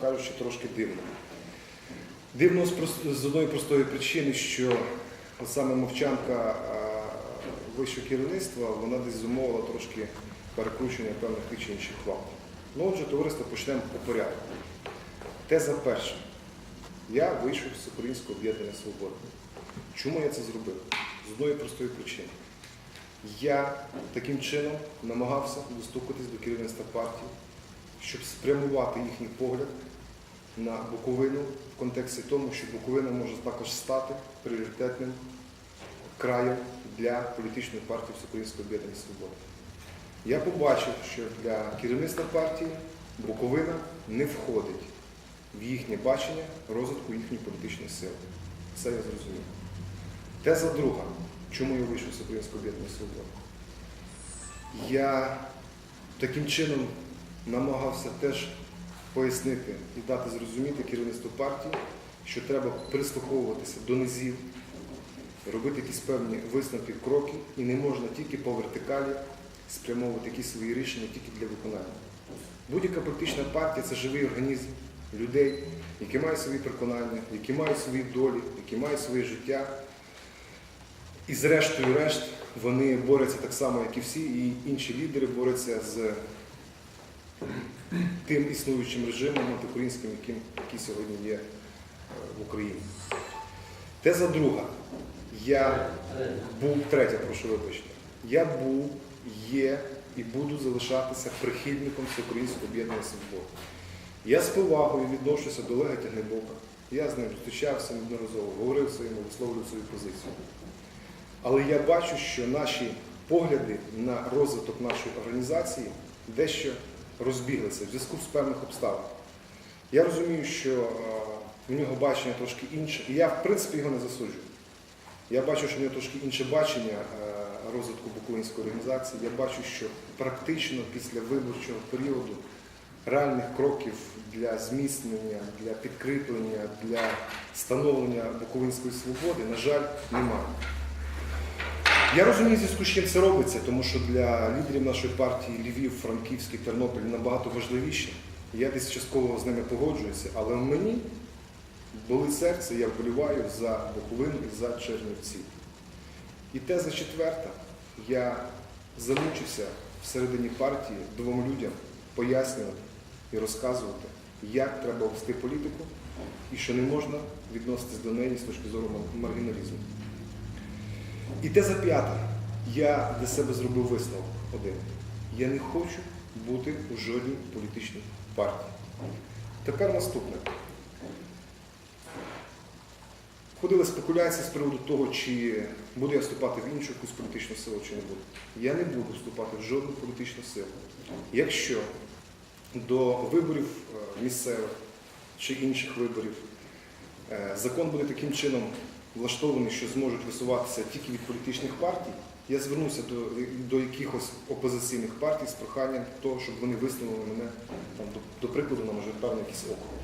кажучи, трошки дивно. Дивно з, одної простої причини, що саме мовчанка вищого керівництва, вона десь зумовила трошки перекручення певних тих чи інших фактів. Ну, отже, товариство почнемо по порядку. Теза перша. Я вийшов з Українського об'єднання свободи. Чому я це зробив? З одної простої причини. Я таким чином намагався достукатись до керівництва партії, щоб спрямувати їхній погляд на Буковину в контексті тому, що Буковина може також стати пріоритетним краєм для політичної партії Всеукраїнського об'єднання свободи. Я побачив, що для керівництва партії Буковина не входить в їхнє бачення розвитку їхньої політичної сили. Це я зрозумів. Теза друга. Чому я вийшов з Українського об'єднання свободи? Я таким чином намагався теж пояснити і дати зрозуміти керівництву партії, що треба прислуховуватися до низів, робити якісь певні висновки, кроки, і не можна тільки по вертикалі спрямовувати якісь свої рішення тільки для виконання. Будь-яка політична партія це живий організм людей, які мають свої переконання, які мають свої долі, які мають своє життя. І зрештою решт вони борються так само, як і всі, і інші лідери борються з тим існуючим режимом антиукраїнським, яким, який сьогодні є е, в Україні. Теза друга. Я був третя, прошу вибачення. Я був, є і буду залишатися прихильником Всеукраїнського об'єднання свободи. Я з повагою відношуся до Олега Тягнебока. Я з ним зустрічався неодноразово, говорив своєму, висловлював свою позицію. Але я бачу, що наші погляди на розвиток нашої організації дещо розбіглися в зв'язку з певних обставин. Я розумію, що е, в нього бачення трошки інше, і я в принципі його не засуджую. Я бачу, що в нього трошки інше бачення е, розвитку Буковинської організації. Я бачу, що практично після виборчого періоду реальних кроків для зміцнення, для підкріплення, для становлення Буковинської свободи, на жаль, немає. Я розумію, зв'язку з чим це робиться, тому що для лідерів нашої партії Львів, Франківський, Тернопіль набагато важливіше. Я десь частково з ними погоджуюся, але в мені болить серце, я вболіваю за Буковину і за Чернівці. І теза четверта. Я замучився всередині партії двом людям пояснювати і розказувати, як треба вести політику і що не можна відноситись до неї з точки зору маргіналізму. І теза п'ята. Я для себе зробив висновок один. Я не хочу бути у жодній політичній партії. Тепер наступне. Ходили спекуляції з приводу того, чи буду я вступати в іншу якусь політичну силу, чи не буду. Я не буду вступати в жодну політичну силу. Якщо до виборів е, місцевих чи інших виборів е, закон буде таким чином влаштований, що зможуть висуватися тільки від політичних партій, я звернуся до, до якихось опозиційних партій з проханням того, щоб вони висунули мене там, до, до прикладу на певний якийсь округ.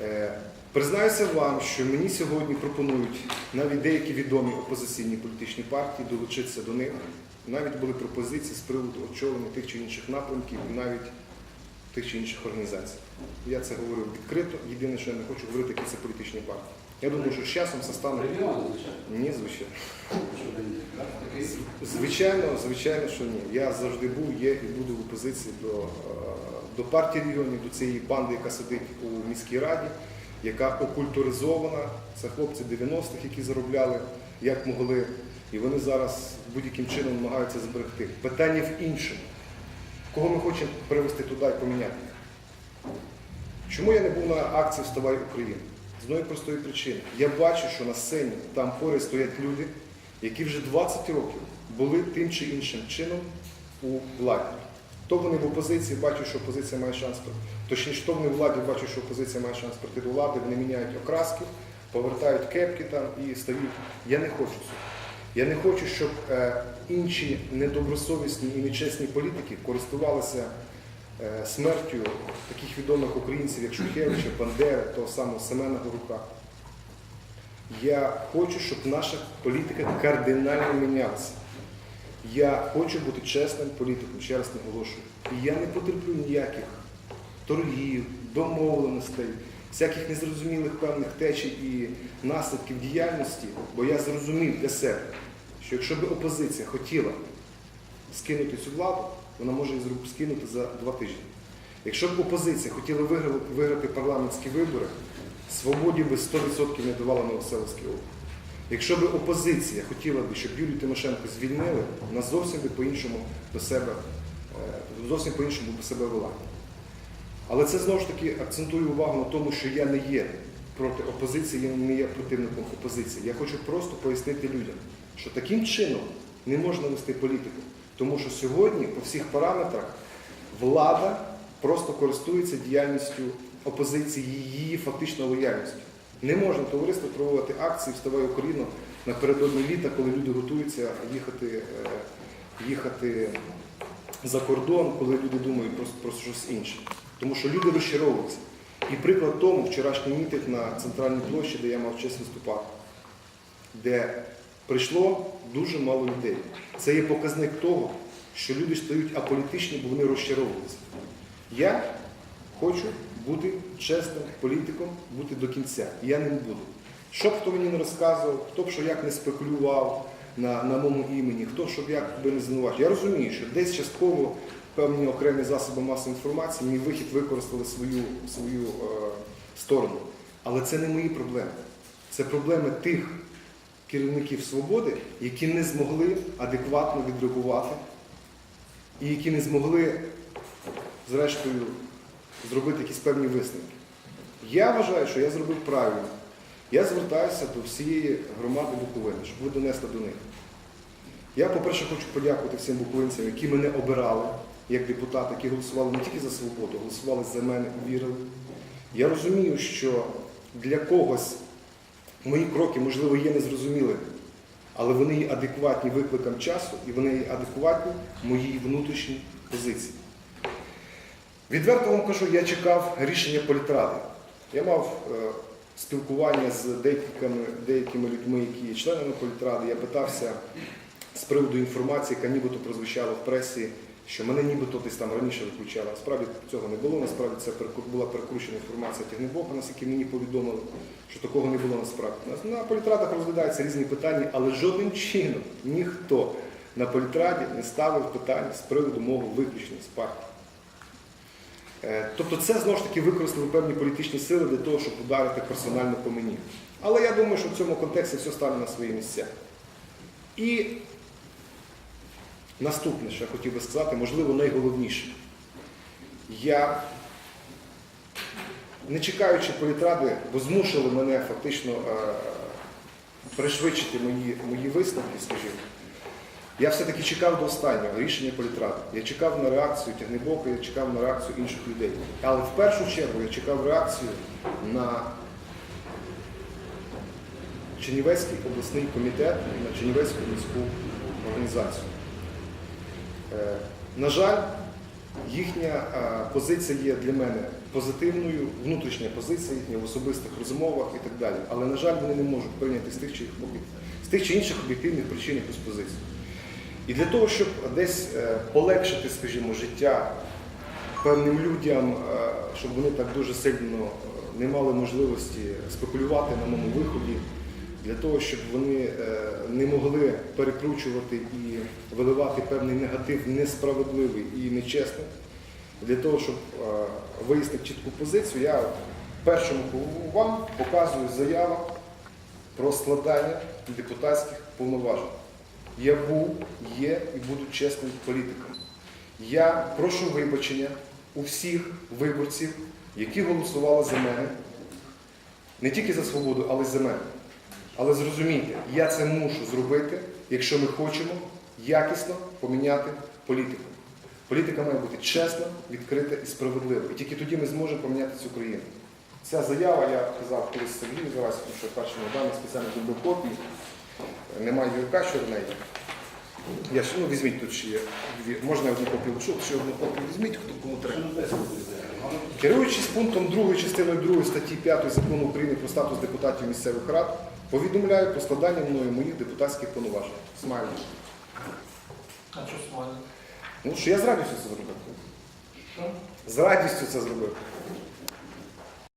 Е, Признаюся вам, що мені сьогодні пропонують навіть деякі відомі опозиційні політичні партії долучитися до них. Навіть були пропозиції з приводу очолення тих чи інших напрямків і навіть тих чи інших організацій. Я це говорив відкрито. Єдине, що я не хочу говорити, які це політичні партії. Я думаю, що з часом це стане. Ні, звичайно. Звичайно, звичайно, що ні. Я завжди був, є і буду в опозиції до, е, до партії регіонів, до цієї банди, яка сидить у міській раді, яка окультуризована. Це хлопці 90-х, які заробляли як могли. І вони зараз будь-яким чином намагаються зберегти. Питання в іншому. Кого ми хочемо привести туди і поміняти? Чому я не був на акції Вставай Україна? З одної простої причини. Я бачу, що на сцені там поряд стоять люди, які вже 20 років були тим чи іншим чином у владі. То вони в опозиції бачать, що опозиція має шанс, точніше, то вони в владі бачать, що опозиція має шанс прийти до влади, вони міняють окраски, повертають кепки там і стають. Я не хочу цього. Я не хочу, щоб е, інші недобросовісні і нечесні політики користувалися е, смертю таких відомих українців, як Шухевича, Бандери, того самого Семена Горука. Я хочу, щоб наша політика кардинально мінялася. Я хочу бути чесним політиком, ще раз наголошую. І я не потерплю ніяких торгів, домовленостей, всяких незрозумілих певних течій і наслідків діяльності, бо я зрозумів для себе, що якщо б опозиція хотіла скинути цю владу, вона може її скинути за два тижні. Якщо б опозиція хотіла виграти, парламентські вибори, свободі би 100% не давала Новоселовський округ. Якщо б опозиція хотіла б, щоб Юлію Тимошенко звільнили, вона зовсім би по-іншому до себе, е, зовсім по-іншому би себе вела. Але це знову ж таки акцентую увагу на тому, що я не є проти опозиції, я не є противником опозиції. Я хочу просто пояснити людям, що таким чином не можна вести політику. Тому що сьогодні по всіх параметрах влада просто користується діяльністю опозиції, її фактично лояльністю. Не можна товариство проводити акції «Вставай Україно» напередодні літа, коли люди готуються їхати, е, їхати за кордон, коли люди думають про, про щось інше. Тому що люди розчаровуються. І приклад тому вчорашній мітинг на центральній площі, де я мав честь виступати, де прийшло дуже мало людей. Це є показник того, що люди стають аполітичні, бо вони розчаровуються. Я хочу бути чесним політиком, бути до кінця. Я ним буду. Що б хто мені не розказував, хто б що як не спекулював на, на моєму імені, хто щоб як би не звинувачив. Я розумію, що десь частково певні окремі засоби масової інформації мій вихід використали свою, свою е, сторону. Але це не мої проблеми. Це проблеми тих керівників свободи, які не змогли адекватно відреагувати і які не змогли, зрештою, зробити якісь певні висновки. Я вважаю, що я зробив правильно. Я звертаюся до всієї громади Буковини, щоб ви донесли до них. Я, по-перше, хочу подякувати всім буковинцям, які мене обирали як депутата, які голосували не тільки за свободу, голосували за мене вірили. Я розумію, що для когось мої кроки, можливо, є незрозумілими, але вони є адекватні викликам часу і вони є адекватні моїй внутрішній позиції. Відверто вам кажу, я чекав рішення політради. Я мав е, спілкування з деякими, деякими людьми, які є членами політради. Я питався з приводу інформації, яка нібито прозвучала в пресі, що мене нібито десь там раніше виключали. Насправді цього не було. Насправді це була перекручена інформація Тягнебока, наскільки мені повідомили, що такого не було насправді. На- політрадах розглядаються різні питання, але жодним чином ніхто на політраді не ставив питання з приводу мого виключення з партії. Е, Тобто це знову ж таки використали певні політичні сили для того, щоб ударити персонально по мені. Але я думаю, що в цьому контексті все стане на свої місця. І наступне, що я хотів би сказати, можливо, найголовніше. Я, не чекаючи політради, бо змусили мене фактично е, пришвидшити мої, мої висновки, скажімо. Я все-таки чекав до останнього рішення політради. Я чекав на реакцію Тягнебока, я чекав на реакцію інших людей. Але в першу чергу я чекав реакцію на Чернівецький обласний комітет і на Чернівецьку міську організацію. Е, На жаль, їхня е, позиція є для мене позитивною, внутрішня позиція їхня в особистих розмовах і так далі. Але, на жаль, вони не можуть прийняти з тих чи, з тих чи інших об'єктивних причин якусь позицію. І для того, щоб десь е, полегшити, скажімо, життя певним людям, щоб вони так дуже сильно не мали можливості спекулювати на моєму виході, для того, щоб вони е, не могли перекручувати і виливати певний негатив несправедливий і нечесний, для того, щоб е, вияснити чітку позицію, я першому вам показую заяву про складання депутатських повноважень. Я був, є і буду чесним політиком. Я прошу вибачення у всіх виборців, які голосували за мене, не тільки за свободу, але й за мене. Але зрозумійте, я це мушу зробити, якщо ми хочемо якісно поміняти політику. Політика має бути чесна, відкрита і справедлива. І тільки тоді ми зможемо поміняти цю країну. Ця заява, я казав колись Сергію зараз, тому що першому дані спеціально зробив копії. Немає вірка, що в неї. Я ну, візьміть тут ще є. Можна одну копію лишу, ще одну копію візьміть, хто кому треба. Керуючись пунктом 2 частиною 2 статті 5 закону України про статус депутатів місцевих рад, повідомляю про складання мною моїх депутатських повноважень. Смайлик. А що смайлик? Ну що я з радістю це зробив. Що? З радістю це зробив.